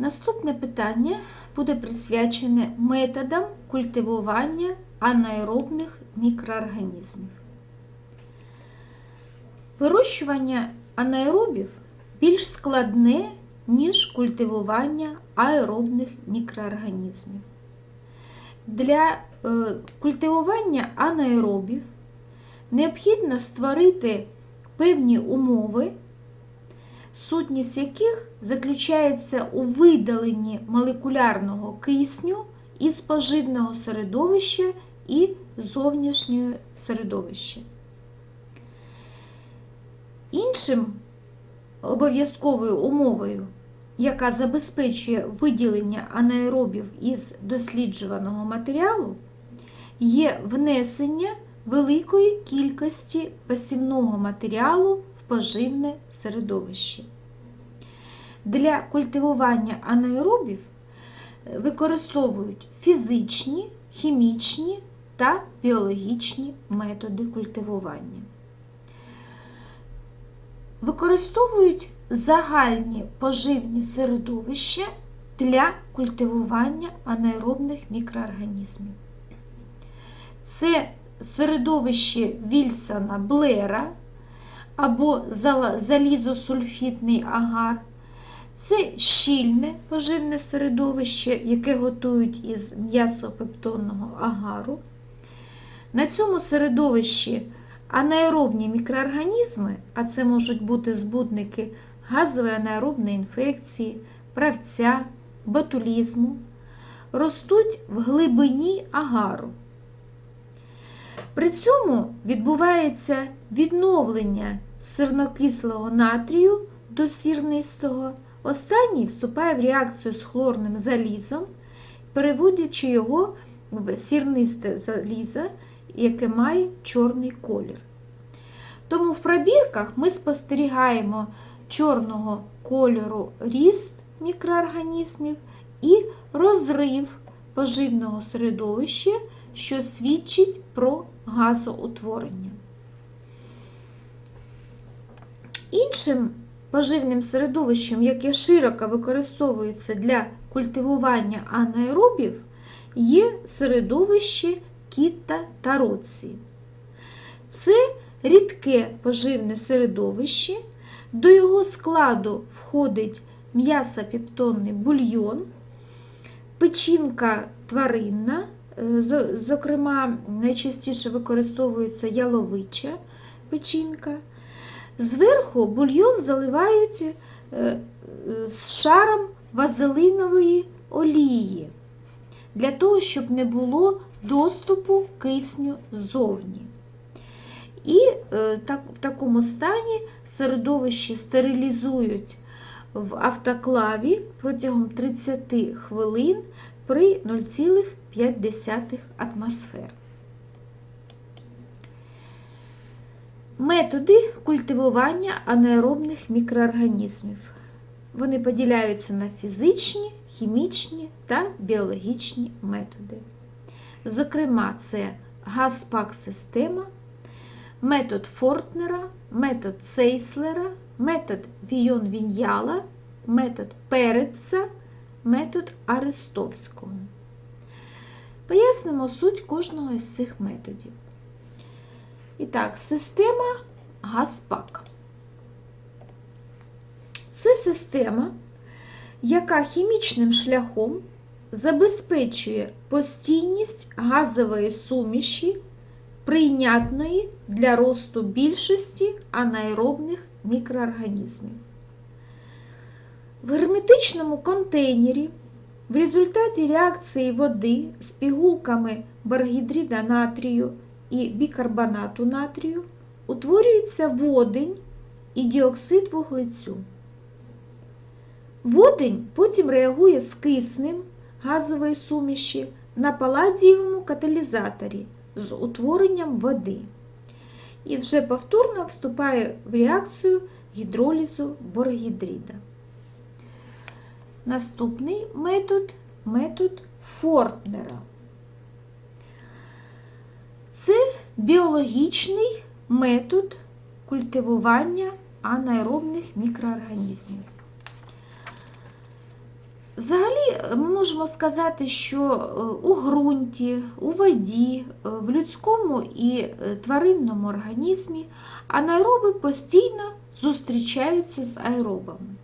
Наступне питання буде присвячене методам культивування анаеробних мікроорганізмів. Вирощування анаеробів більш складне, ніж культивування аеробних мікроорганізмів. Для е, культивування анаеробів необхідно створити певні умови, сутність яких заключається у видаленні молекулярного кисню із поживного середовища і зовнішнього середовища. Іншим обов'язковою умовою, яка забезпечує виділення анаеробів із досліджуваного матеріалу, є внесення великої кількості посівного матеріалу поживне середовище. Для культивування анаеробів використовують фізичні, хімічні та біологічні методи культивування. Використовують загальні поживні середовища для культивування анаеробних мікроорганізмів. Це середовище Вільсона Блера або залізосульфітний агар. Це щільне поживне середовище, яке готують із м'ясопептонного агару. На цьому середовищі анаеробні мікроорганізми, а це можуть бути збудники газової анаеробної інфекції, правця, ботулізму, ростуть в глибині агару. При цьому відбувається відновлення сирнокислого натрію до сірнистого. Останній вступає в реакцію з хлорним залізом, переводячи його в сірнисте залізо, яке має чорний колір. Тому в пробірках ми спостерігаємо чорного кольору ріст мікроорганізмів і розрив поживного середовища, що свідчить про газоутворення. Іншим поживним середовищем, яке широко використовується для культивування анаеробів, є середовище кіта та році. Це рідке поживне середовище, до його складу входить м'ясопептонний бульйон, печінка тваринна, зокрема, найчастіше використовується яловича печінка. Зверху бульйон заливають з шаром вазелинової олії, для того, щоб не було доступу кисню ззовні. І так, в такому стані середовище стерилізують в автоклаві протягом 30 хвилин при 0,5 атмосфер. Методи культивування анаеробних мікроорганізмів. Вони поділяються на фізичні, хімічні та біологічні методи. Зокрема, це газпак-система, метод Фортнера, метод Цейслера, метод Війон-Віньяла, метод Переца, метод Арестовського. Пояснимо суть кожного із цих методів. І так, система Газпак. Це система, яка хімічним шляхом забезпечує постійність газової суміші, прийнятної для росту більшості анаеробних мікроорганізмів. В герметичному контейнері в результаті реакції води з пігулками баргідрида натрію і бікарбонату натрію утворюється водень і діоксид вуглецю. Водень потім реагує з киснем газової суміші на паладієвому каталізаторі з утворенням води. І вже повторно вступає в реакцію гідролізу боргідрида. Наступний метод метод Фортнера. Це біологічний метод культивування анаеробних мікроорганізмів. Взагалі, ми можемо сказати, що е, у ґрунті, у воді, е, в людському і е, тваринному організмі анаероби постійно зустрічаються з аеробами.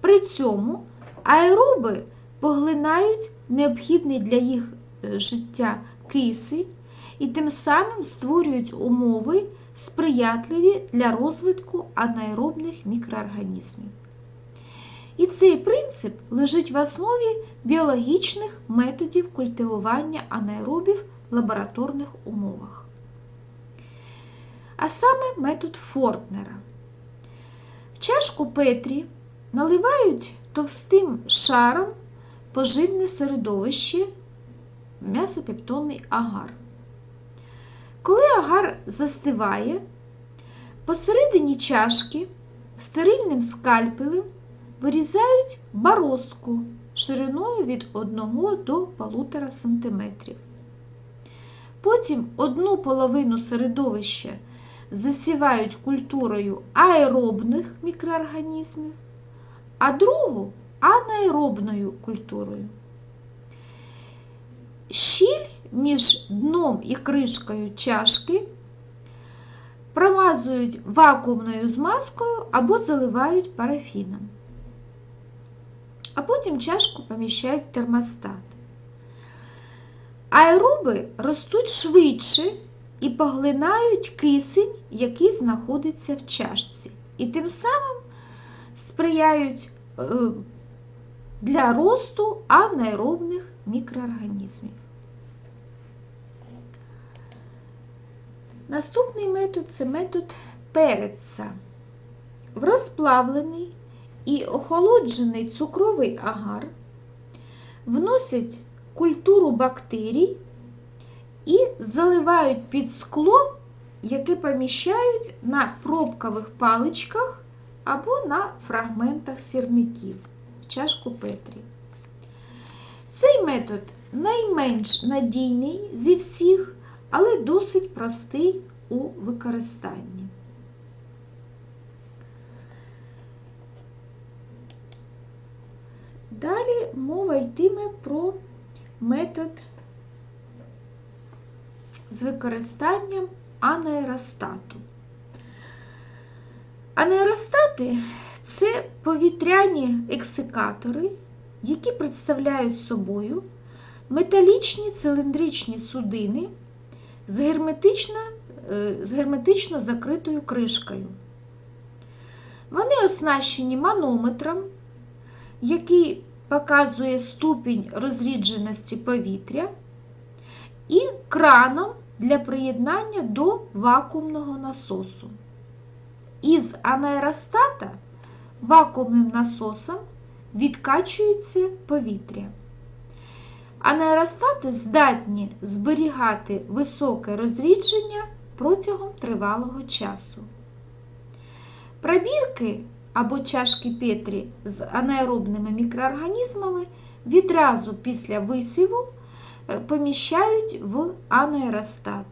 При цьому аероби поглинають необхідний для їх життя кисень і тим самим створюють умови, сприятливі для розвитку анаеробних мікроорганізмів. І цей принцип лежить в основі біологічних методів культивування анаеробів в лабораторних умовах. А саме метод Фортнера. В чашку Петрі наливають товстим шаром поживне середовище м'ясопептонний агар. Коли агар застиває, посередині чашки стерильним скальпелем вирізають баростку шириною від 1 до 1,5 см. Потім одну половину середовища засівають культурою аеробних мікроорганізмів, а другу анаеробною культурою. Щіль між дном і кришкою чашки промазують вакуумною змазкою або заливають парафіном. А потім чашку поміщають в термостат. Аероби ростуть швидше і поглинають кисень, який знаходиться в чашці, і тим самим сприяють е, для росту анаеробних мікроорганізмів. Наступний метод це метод переца. В розплавлений і охолоджений цукровий агар вносять культуру бактерій і заливають під скло, яке поміщають на пробкових паличках або на фрагментах сірників в чашку Петрі. Цей метод найменш надійний зі всіх, але досить простий у використанні. Далі мова йтиме про метод з використанням анаеростату. Анаеростати це повітряні ексикатори, які представляють собою металічні циліндричні судини з герметично, е, з герметично закритою кришкою. Вони оснащені манометром, який показує ступінь розрідженості повітря, і краном для приєднання до вакуумного насосу. Із анаеростата вакуумним насосом відкачується повітря. Анаеростати здатні зберігати високе розрідження протягом тривалого часу. Пробірки або чашки Петрі з анаеробними мікроорганізмами відразу після висіву поміщають в анаеростат.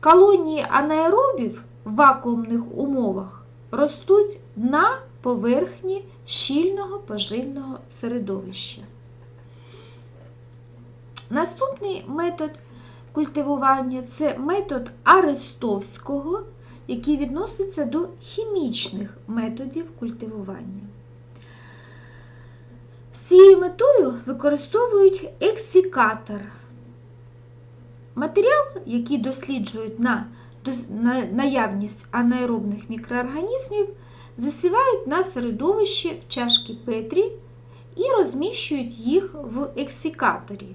Колонії анаеробів в вакуумних умовах ростуть на поверхні щільного поживного середовища. Наступний метод культивування це метод Арестовського, який відноситься до хімічних методів культивування. З цією метою використовують ексікатор. Матеріал, який досліджують на наявність анаеробних мікроорганізмів, засівають на середовище в чашки Петрі і розміщують їх в ексікаторі,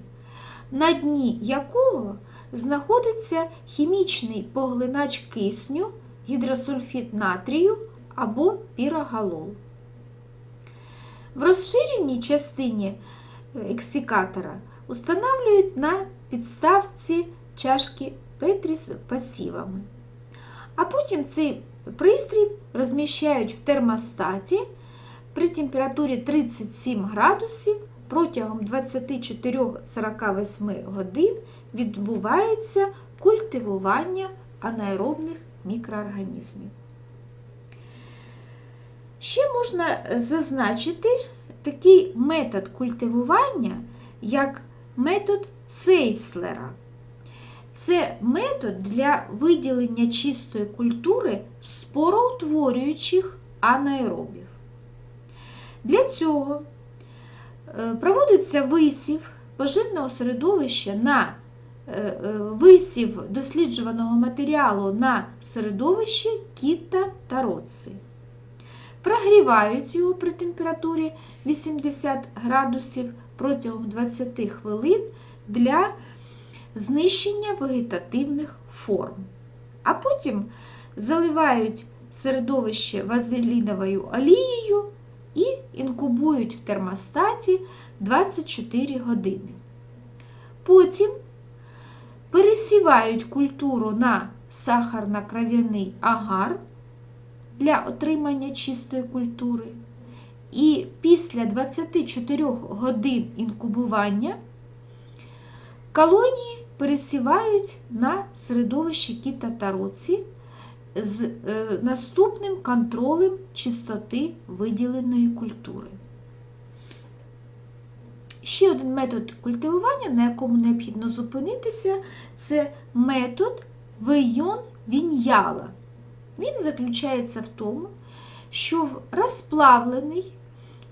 на дні якого знаходиться хімічний поглинач кисню, гідросульфід натрію або пірогалол. В розширеній частині ексикатора устанавливають на підставці чашки Петрі з пасівами. А потім цей пристрій розміщають в термостаті при температурі 37 градусів протягом 24-48 годин відбувається культивування анаеробних мікроорганізмів. Ще можна зазначити такий метод культивування, як метод Цейслера. Це метод для виділення чистої культури спороутворюючих анаеробів. Для цього проводиться висів поживного середовища на е, е, висів досліджуваного матеріалу на середовище кіта та роци. Прогрівають його при температурі 80 градусів протягом 20 хвилин для знищення вегетативних форм. А потім заливають середовище вазеліновою олією і інкубують в термостаті 24 години. Потім пересівають культуру на сахарно-кров'яний агар для отримання чистої культури. І після 24 годин інкубування колонії пересівають на середовище кіта та році з е, наступним контролем чистоти виділеної культури. Ще один метод культивування, на якому необхідно зупинитися, це метод вийон віньяла. Він заключається в тому, що в розплавлений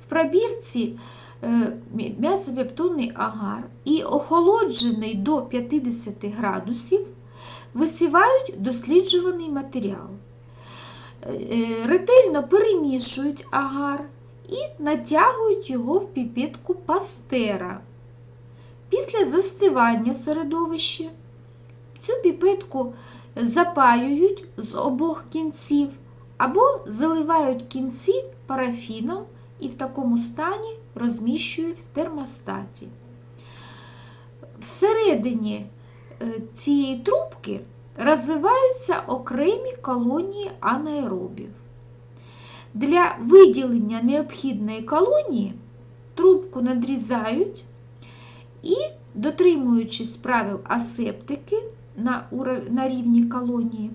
в пробірці е, м'ясопептонний агар і охолоджений до 50 градусів висівають досліджуваний матеріал. Е, Ретельно перемішують агар і натягують його в піпетку пастера. Після застивання середовища цю піпетку запаюють з обох кінців або заливають кінці парафіном і в такому стані розміщують в термостаті. Всередині е, цієї трубки розвиваються окремі колонії анаеробів. Для виділення необхідної колонії трубку надрізають і, дотримуючись правил асептики на, на рівні колонії,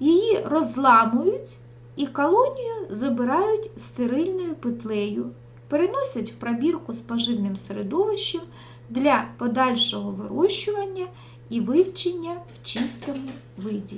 її розламують і колонію забирають стерильною петлею, переносять в пробірку з поживним середовищем для подальшого вирощування і вивчення в чистому виді.